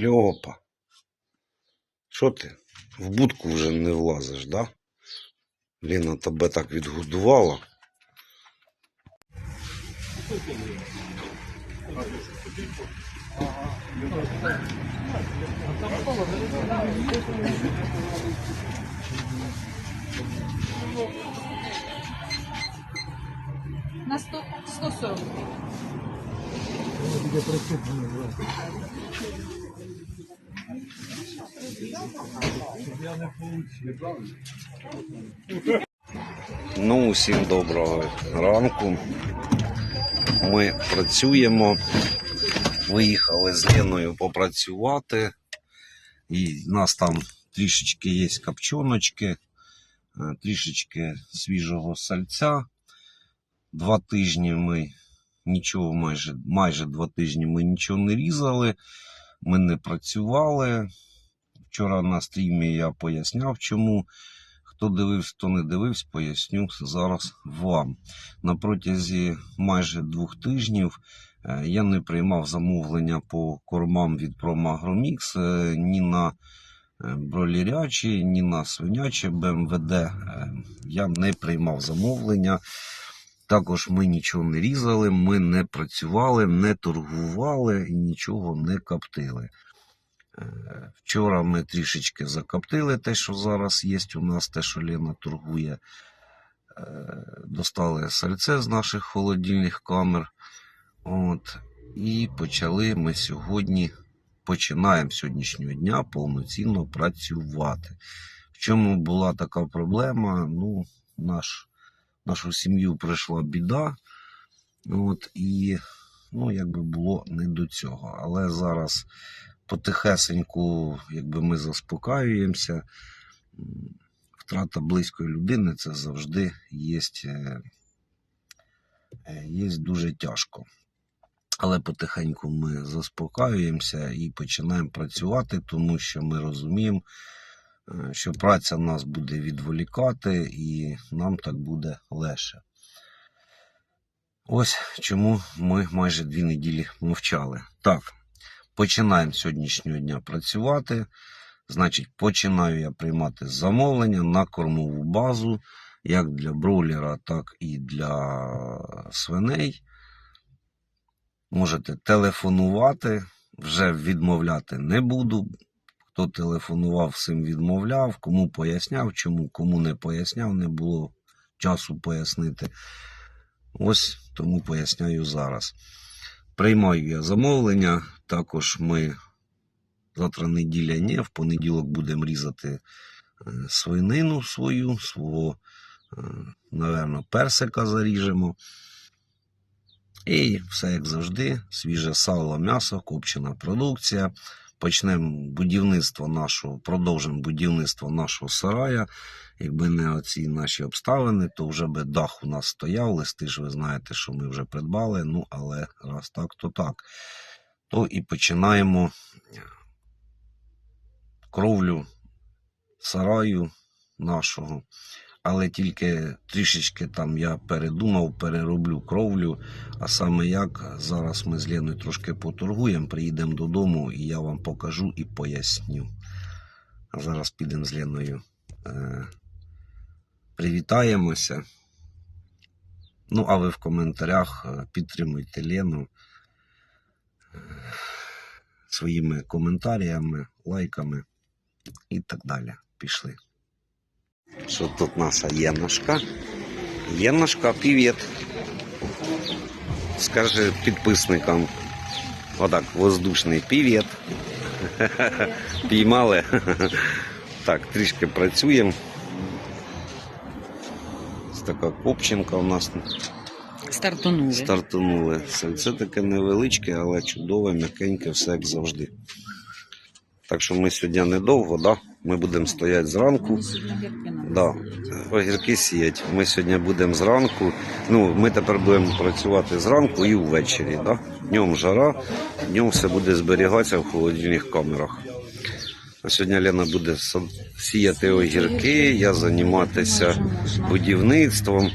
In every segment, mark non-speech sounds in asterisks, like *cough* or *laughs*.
Кльопа. Що ти? В будку вже не влазиш, да? Ліна тебе так відгодувала. На 100, 140. Ну, усім доброго ранку. Ми працюємо. Виїхали з Леною попрацювати. І в нас там трішечки є копчоночки, е, трішечки свіжого сальця. Два тижні ми нічого, майже, майже два тижні ми нічого не різали, ми не працювали. Вчора на стрімі я поясняв, чому. Хто дивився, хто не дивився, поясню зараз вам. На протязі майже двох тижнів е, я не приймав замовлення по кормам від Промагромікс е, ні на е, бролірячі, ні на свинячі БМВД. Я не приймав замовлення. Також ми нічого не різали, ми не працювали, не торгували і нічого не коптили. Е, Вчора ми трішечки закоптили те, що зараз є у нас, те, що Лена торгує. Е, Достали сальце з наших холодильних камер. От, і почали ми сьогодні, починаємо з сьогоднішнього дня повноцінно працювати. В чому була така проблема? Ну, наш, нашу сім'ю прийшла біда. От, і ну, якби було не до цього. Але зараз потихесеньку, якби ми заспокаюємося. Втрата близької людини це завжди є, є дуже тяжко. Але потихеньку ми заспокаюємося і починаємо працювати, тому що ми розуміємо, е, що праця нас буде відволікати і нам так буде легше. Ось чому ми майже дві неділі мовчали. Так, починаємо сьогоднішнього дня працювати. Значить, починаю я приймати замовлення на кормову базу, як для бройлера, так і для свиней. Можете телефонувати, вже відмовляти не буду. Хто телефонував, всім відмовляв, кому поясняв, чому, кому не поясняв, не було часу пояснити. Ось тому поясняю зараз. Приймаю я замовлення. Також ми завтра неділя ні, в понеділок будемо різати е, свинину свою, свого, е, напевно, персика заріжемо. І все як завжди, свіже сало, м'ясо, копчена продукція. Почнемо будівництво нашого, продовжимо будівництво нашого сарая. Якби не оці наші обставини, то вже би дах у нас стояв. Листи ж ви знаєте, що ми вже придбали. Ну, але раз так, то так. То і починаємо кровлю сараю нашого. Але тільки трішечки там я передумав, перероблю кровлю. А саме як зараз ми з Леною трошки поторгуємо, приїдемо додому і я вам покажу і поясню. А зараз підемо з Леною. Е, привітаємося. Ну, а ви в коментарях е, підтримуйте Лену своїми коментарями, лайками і так далі. Пішли. Що тут наша Єношка? Єношка, привіт. Скажи підписникам. Отак, воздушний привіт. *laughs* Піймали. *laughs* Так, трішки працюємо. Ось така копченка у нас Стартанули. стартанули. Це таке невеличке, але чудове, м'якеньке, все як завжди. Так що ми сьогодні недовго, да? ми будемо стояти зранку. Да, огірки сіять. Ми сьогодні будемо зранку. Ну, ми тепер будемо працювати зранку і ввечері. Да? Днем жара, днем все буде зберігатися в холодильних камерах. А сьогодні Лена буде сіяти огірки, я займатися будівництвом.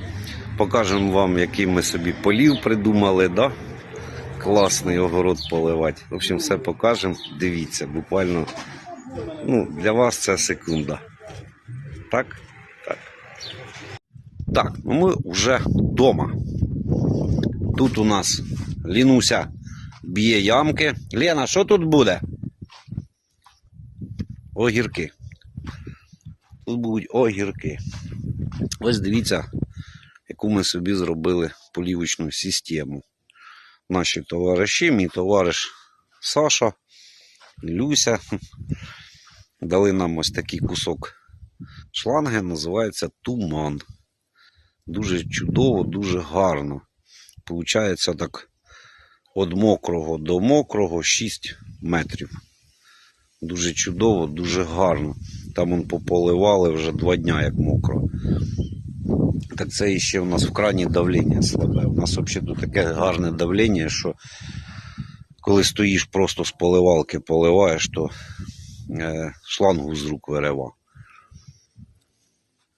Покажемо вам, який ми собі полів придумали. Да? класний огород поливати. В общем, все покажемо. Дивіться, буквально ну, для вас це секунда. Так? Так. Так, ну ми вже вдома. Тут у нас Лінуся б'є ямки. Лена, що тут буде? Огірки. Тут будуть огірки. Ось дивіться, яку ми собі зробили полівочну систему. Наші товариші, мій товариш Саша, Люся, *laughs* дали нам ось такий кусок шланги, називається туман. Дуже чудово, дуже гарно. Получається так від мокрого до мокрого 6 метрів. Дуже чудово, дуже гарно. Там он пополивали вже два дня, як мокро. Так це іще у нас в крані давлення слабе. У нас взагалі таке гарне давлення, що коли стоїш просто з поливалки, поливаєш, то е, шлангу з рук вирива.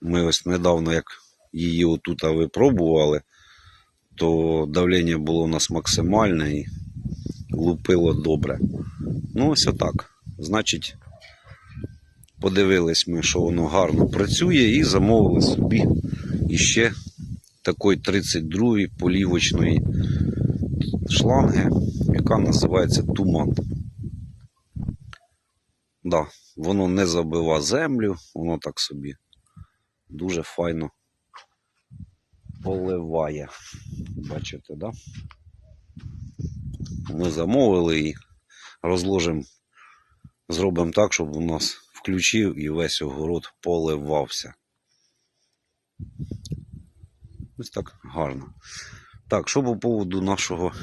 Ми ось недавно, як її отут випробували, то давлення було у нас максимальне і лупило добре. Ну, ось отак. Значить, подивились ми, що воно гарно працює, і замовили собі іще такої 32-ї полівочної шланги, яка називається туман. Да, воно не забива землю, воно так собі дуже файно поливає. Бачите, да? Ми замовили і розложимо, зробимо так, щоб у нас включив і весь огород поливався. Ось так гарно. Так, що по поводу нашого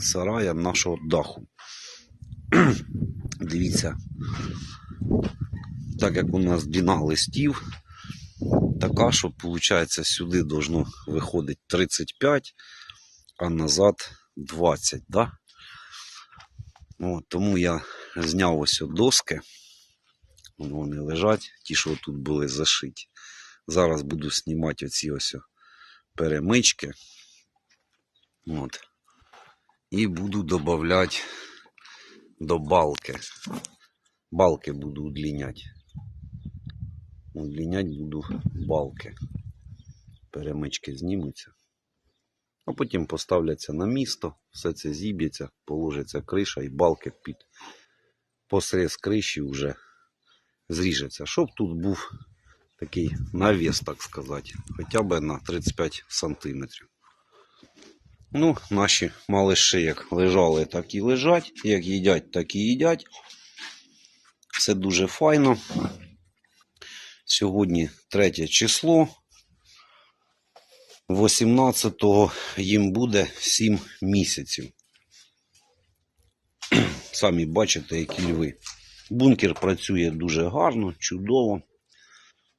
сарая, нашого даху. *clears throat* Дивіться, так як у нас длина листів, така, що виходить сюди должно виходити 35, а назад 20, да? От, тому я зняв ось доски. Вон Вони лежать, ті, що тут були зашиті. Зараз буду знімати оці ось перемички. От. І буду додавати до балки. Балки буду удлиняти. Удлинять буду балки. Перемички знімуться. А потім поставляться на місто, все це зіб'ється, положиться криша і балки під посеред криші вже зріжеться. Щоб тут був такий навіс, так сказати, хоча б на 35 сантиметрів. Ну, наші малиші як лежали, так і лежать. Як їдять, так і їдять. Все дуже файно. Сьогодні третє число. 18-го їм буде 7 місяців. *clears throat* Самі бачите, які льви. Бункер працює дуже гарно, чудово.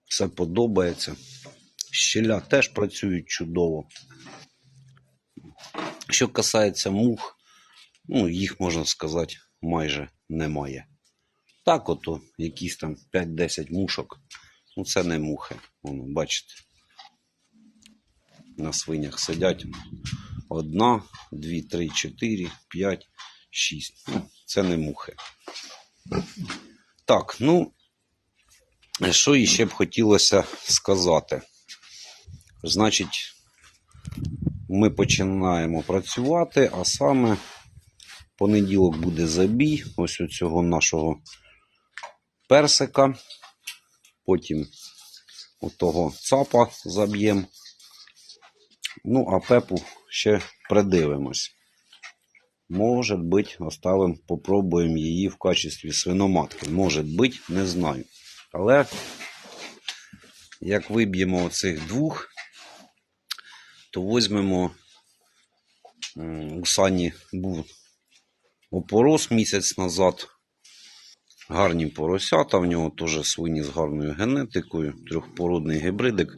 Все подобається. Щеля теж працюють чудово. Що касається мух, ну, їх, можна сказати, майже немає. Так, ото якісь там 5-10 мушок. Ну, це не мухи. Воно, бачите. На свинях сидять. Одна, дві, три, чотири, п'ять, шість. Ну, це не мухи. Так, ну, що іще б хотілося сказати? Значить, ми починаємо працювати, а саме понеділок буде забій ось у цього нашого персика. Потім отого цапа заб'ємо. Ну, а пепу ще придивимось. Може бути, оставимо, попробуємо її в качестві свиноматки. Може бути, не знаю. Але як виб'ємо оцих двох, то візьмемо у Сані був опорос місяць назад. Гарні поросята, в нього теж свині з гарною генетикою, трьохпородний гібридик.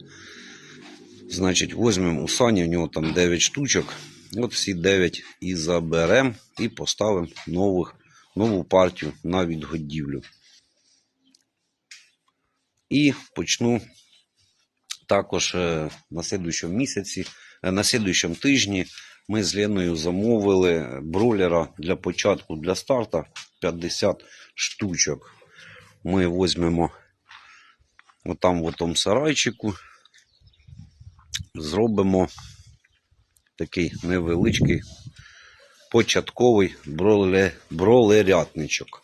Значить, візьмемо у Сані, в нього там 9 штучок. От всі 9 і заберемо і поставимо нових, нову партію на відгодівлю. І почну також е, на слідуючому місяці, е, на слідуючому тижні Ми з Леною замовили бролера для початку для старта 50 штучок. Ми візьмемо отам в тому сарайчику, зробимо такий невеличкий початковий броле, бролерятничок.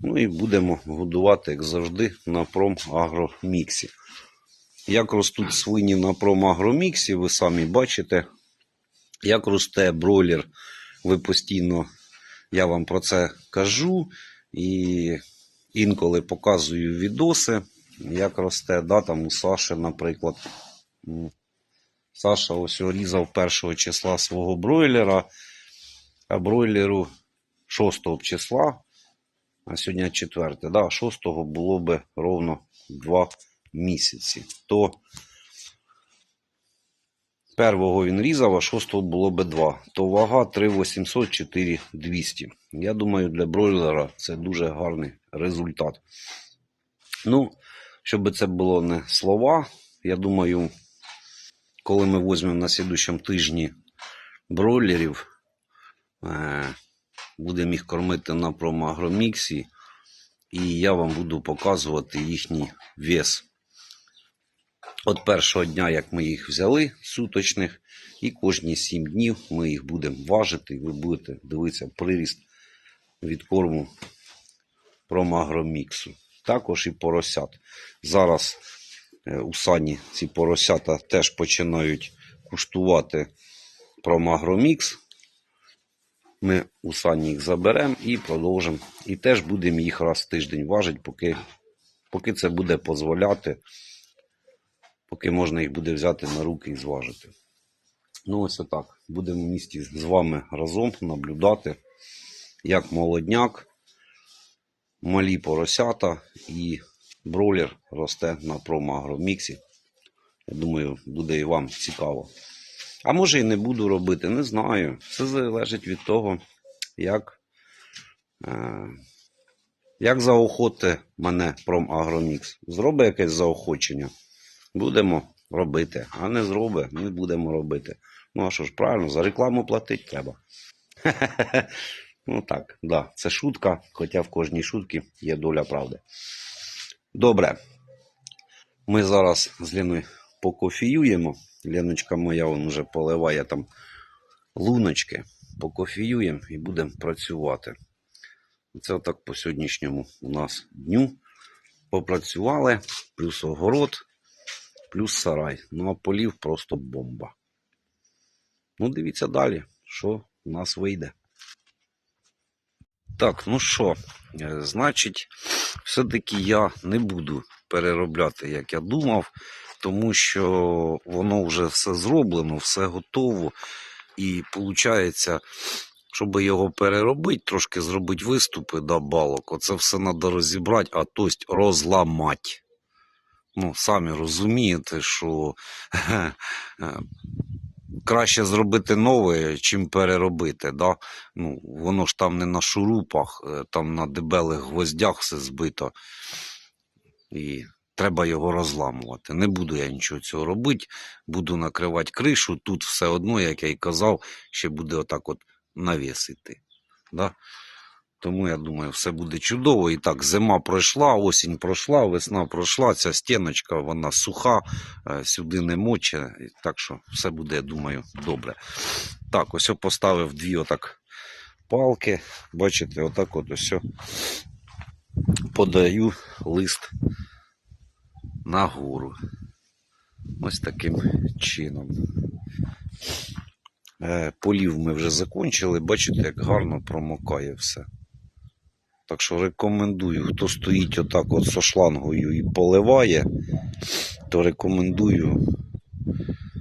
Ну і будемо годувати, як завжди, на промагроміксі. Як ростуть свині на промагроміксі, ви самі бачите. Як росте бройлер, ви постійно, я вам про це кажу. І інколи показую відоси, як росте. Да, там у Саші, наприклад. Саша ось різав першого числа свого бройлера, а бройлеру 6 числа, а сьогодні 4, да, 6 було би ровно 2 місяці. То Первого він різав, а шостого було би 2. То вага 3800 4200. Я думаю, для бройлера це дуже гарний результат. Ну, щоб це було не слова, я думаю, коли ми візьмемо на слідущому тижні бройлерів, е, будемо їх кормити на промагроміксі, і я вам буду показувати їхній вес. От першого дня, як ми їх взяли, суточних, і кожні 7 днів ми їх будемо важити, і ви будете дивитися приріст від корму промагроміксу. Також і поросят. Зараз у сані ці поросята теж починають куштувати промагромікс. Ми у сані їх заберемо і продовжимо. І теж будемо їх раз в тиждень важити, поки, поки це буде дозволяти поки можна їх буде взяти на руки і зважити. Ну, ось отак. Будемо в місті з вами разом наблюдати, як молодняк, малі поросята і бройлер росте на промагроміксі. Я думаю, буде і вам цікаво. А може і не буду робити, не знаю. Все залежить від того, як, е, як заохоти мене промагромікс. Зроби якесь заохочення. Будемо робити, а не зроби, не будемо робити. Ну, а що ж, правильно, за рекламу платити треба. *laughs* Ну так, да, це шутка, хоча в кожній шутці є доля правди. Добре. Ми зараз з Леною покофіюємо. Леночка моя вон вже поливає там луночки. Покофіюємо і будемо працювати. Це отак по сьогоднішньому у нас дню. Попрацювали, плюс огород плюс сарай. Ну а полів просто бомба. Ну, дивіться далі, що у нас вийде. Так, ну що, е, значить, все-таки я не буду переробляти, як я думав, тому що воно вже все зроблено, все готово. І виходить, щоб його переробити, трошки зробити виступи до балок, оце все треба розібрати, а тобто розламати ну, самі розумієте, що *laughs* е, краще зробити нове, чим переробити. Да? Ну, воно ж там не на шурупах, е, там на дебелих гвоздях все збито. І треба його розламувати. Не буду я нічого цього робити. Буду накривати кришу. Тут все одно, як я й казав, ще буде отак от навісити. Да? Тому я думаю, все буде чудово. І так, зима пройшла, осінь пройшла, весна пройшла. Ця стіночка, вона суха, е, сюди не моче. Так що все буде, я думаю, добре. Так, ось я поставив дві отак палки. Бачите, отак от ось подаю лист нагору. Ось таким чином. Е, Полів ми вже закончили. Бачите, як гарно промокає все. Так що рекомендую, хто стоїть отак от со шлангою і поливає, то рекомендую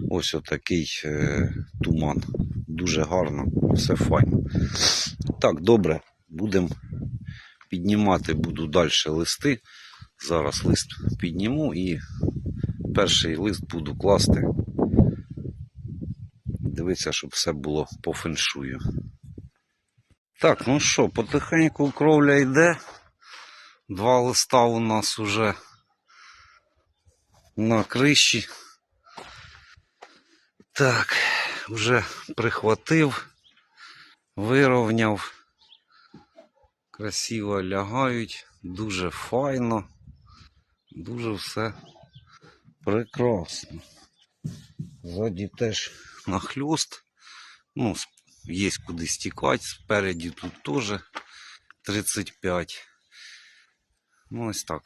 ось отакий е, туман. Дуже гарно, все файно. Так, добре, будемо піднімати, буду далі листи. Зараз лист підніму і перший лист буду класти. Дивитися, щоб все було по феншую. Так, ну що, потихеньку кровля йде. Два листа у нас уже на криші. Так, вже прихватив, вирівняв. Красиво лягають, дуже файно, дуже все прекрасно. Ззаді теж нахльост. Ну, є куди стікати, спереді тут теж 35. Ну, ось так.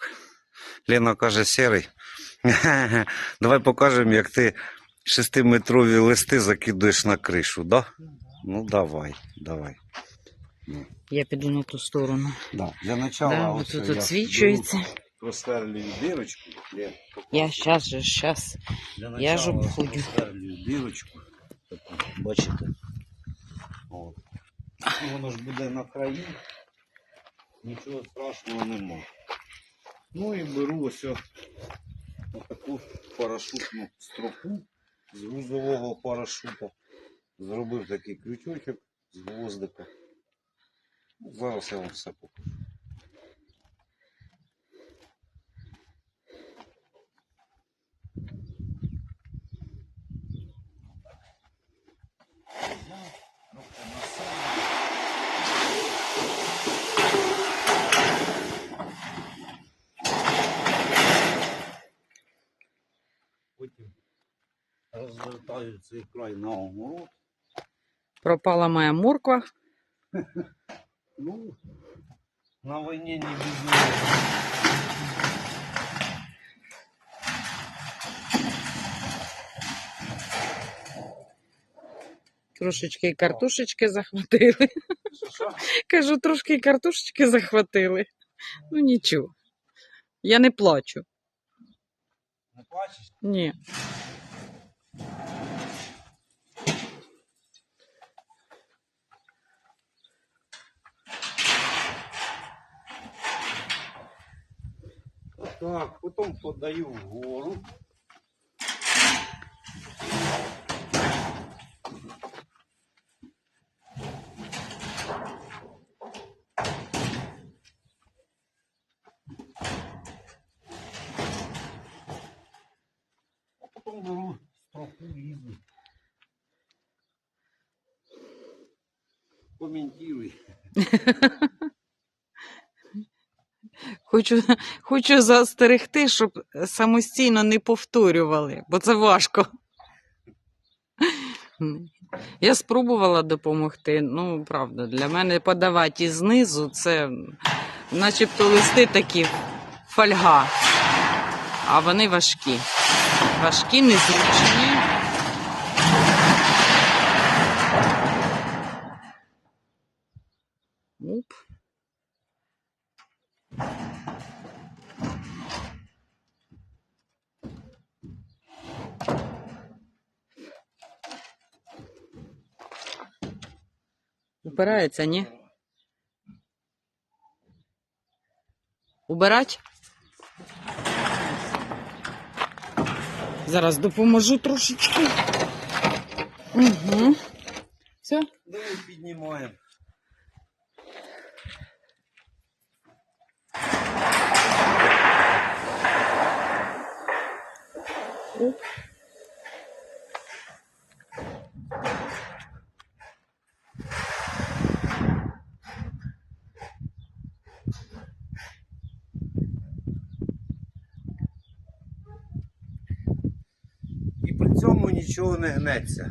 Лена каже, серий. *laughs* Давай покажемо, як ти шестиметрові листи закидуєш на кришу, да? Ну давай, давай. Я піду на ту сторону. Да. Для начала Да, ось тут я відсвічується. Просверлюю дирочку. Лен, Я же, щас. Я ж обходжу. просверлюю дирочку. Таку, бачите? От. Ну, Воно ж буде на краї, Нічого страшного нема. Ну і беру ось таку парашутну стропу з грузового парашута. Зробив такий крючочок з гвоздика. Ну, Зараз я вам все покажу. Розвертаю цей край на огород. Пропала моя морква. *laughs* Ну, на війні не нього. Трошечки і картошечки захватили. Кажу, трошки і картошечки захватили. Ну нічого. Я не плачу. Не плачеш? Ні. Так, потім подаю вгору. А потім беру строку різну. Коментуй. *laughs* Хочу, *laughs* хочу застерегти, щоб самостійно не повторювали, бо це важко. *laughs* Я спробувала допомогти. Ну, правда, для мене подавати і знизу це начебто листи такі фольга, а вони важкі. Важкі, незручні. Убирається, ні? Убирать? Зараз допоможу трошечки. Угу. Все? Давай піднімаємо. Оп. І при цьому нічого не гнеться.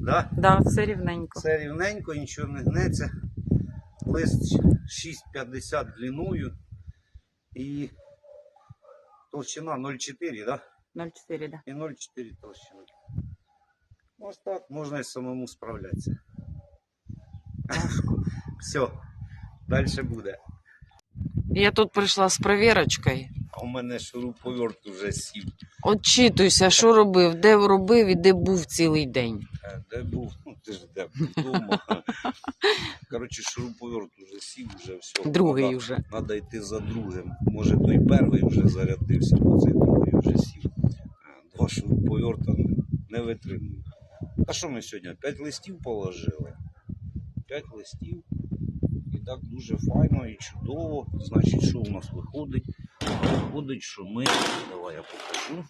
Да? Да, все рівненько. Все рівненько, нічого не гнеться. Лист 6,50 длиною і толщина 0,4, да? 0,4, да. І 0,4 толщина. Ось так можна і самому справлятися. Все, далі буде. Я тут прийшла з провірочкою. А у мене шуруповерт уже сів. Отчитуйся, що робив, де робив і де був цілий день. Е, Де був? Ну ти ж де був вдома. *laughs* Коротше, шуруповерт уже сів, вже все. Другий Надо- уже. Треба йти за другим. Може той перший вже зарядився, бо цей другий вже сів. Е, Два шуруповерта не витримують. А що ми сьогодні? П'ять листів положили. П'ять листів. І так дуже файно і чудово. Значить, що у нас виходить? Виходить, що ми. Давай я покажу.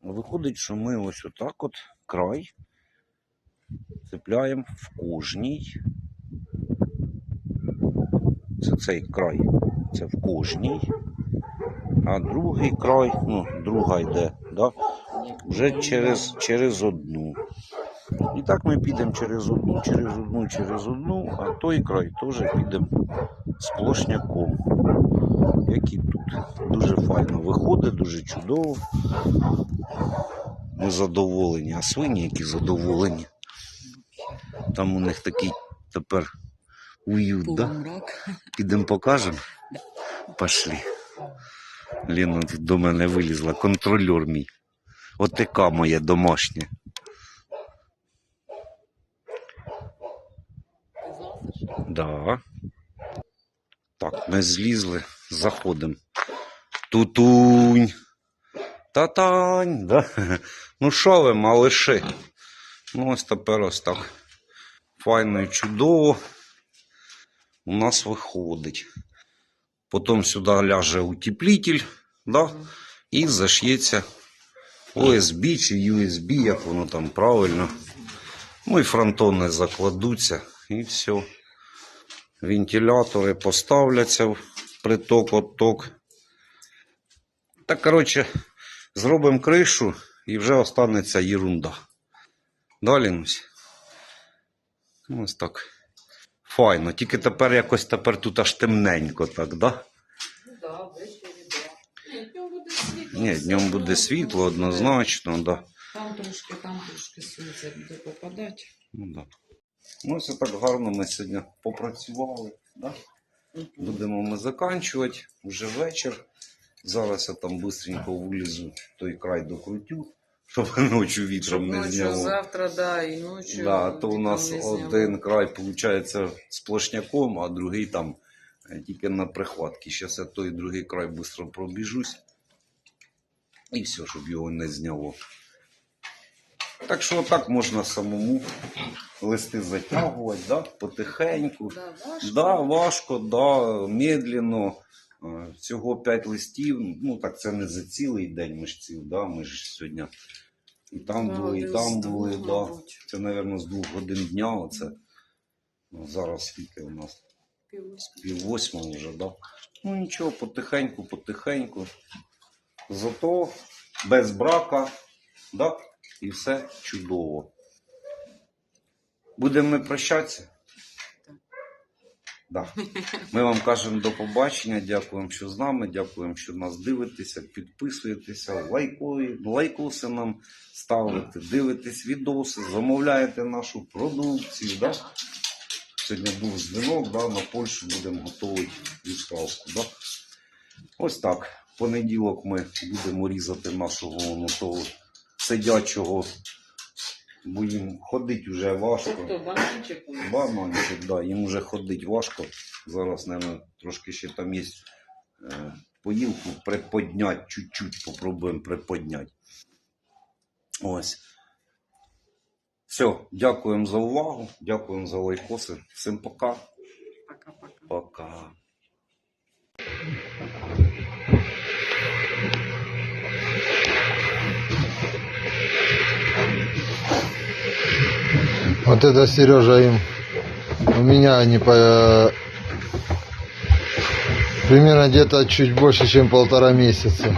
Виходить, що ми ось отак от край цепляємо в кожній. Це цей край, це в кожній. А другий край, ну, друга йде, да? вже через, через одну. І так ми підемо через одну, через одну, через одну, а той край теж підемо сплошняком. Як і тут. Дуже файно виходить, дуже чудово. Ми задоволені, а свині які задоволені. Там у них такий тепер уют, да? Підемо покажемо. Пошли. Ліна до мене вилізла, контрольор мій. ОТК моє домашнє. Да. Так, ми злізли, заходимо. Тутунь. Татань. Да? Ну що ви, малиши? Ну ось тепер ось так. Файно і чудово. У нас виходить. Потім сюди ляже утеплитель, да? і заш'ється OSB чи USB, як воно там правильно. Ну і фронтони закладуться, і все. Вентилятори поставляться приток отток. Так, коротше, зробимо кришу і вже останеться ерунда. Далі? Ну, Ось так. Файно. Тільки тепер якось тепер тут аж темненько, так, да? Да. Ні, днем буде світло. Ні, днем буде світло, однозначно, да. Там трошки, там трошки сонце буде попадати. Ну, да. Ну, все так гарно ми сьогодні попрацювали. Да? Будемо ми заканчувати. Вже вечір. Зараз я там швидко вилізу той край докрутю, щоб *laughs* ночі вітром не зняло. завтра, да, і ночі. Да, то у нас один край виходить сплошняком, а другий там е, тільки на прихватки. Зараз я той другий край швидко пробіжусь. І все, щоб його не зняло. Так що так можна самому листи затягувати, да? потихеньку. Да, важко. Да, важко, да, медленно. Е, Всього 5 листів. Ну так це не за цілий день ми ж ціл, да, ми ж сьогодні і там Да, були, і там були, да. Це, мабуть, з двох годин дня. Оце. Ну, зараз скільки у нас? Пів восьмого вже, да? Ну нічого, потихеньку, потихеньку. Зато без брака, да? І все чудово. Будемо ми прощатися? Да. Ми вам кажемо до побачення. Дякуємо, що з нами. Дякуємо, що нас дивитеся, підписуєтеся, лайкої, лайкоси нам ставите, дивитесь відоси, замовляєте нашу продукцію. Да? Сьогодні був дзвінок, да, на Польщу будемо готувати відправку. Да? Ось так. В понеділок ми будемо різати нашого воно того сидячого, бо їм ходить вже важко. Хто, бананчик? у? Бананчик, да, їм вже ходить важко. Зараз, мабуть, трошки ще там є е, поїлку приподнять, чуть-чуть попробуємо приподняти. Ось. Все, дякуємо за увагу, дякуємо за лайкоси. Всім пока. Пока-пока. Пока. Вот это Сережа им. У меня они по... Примерно где-то чуть больше, чем полтора месяца.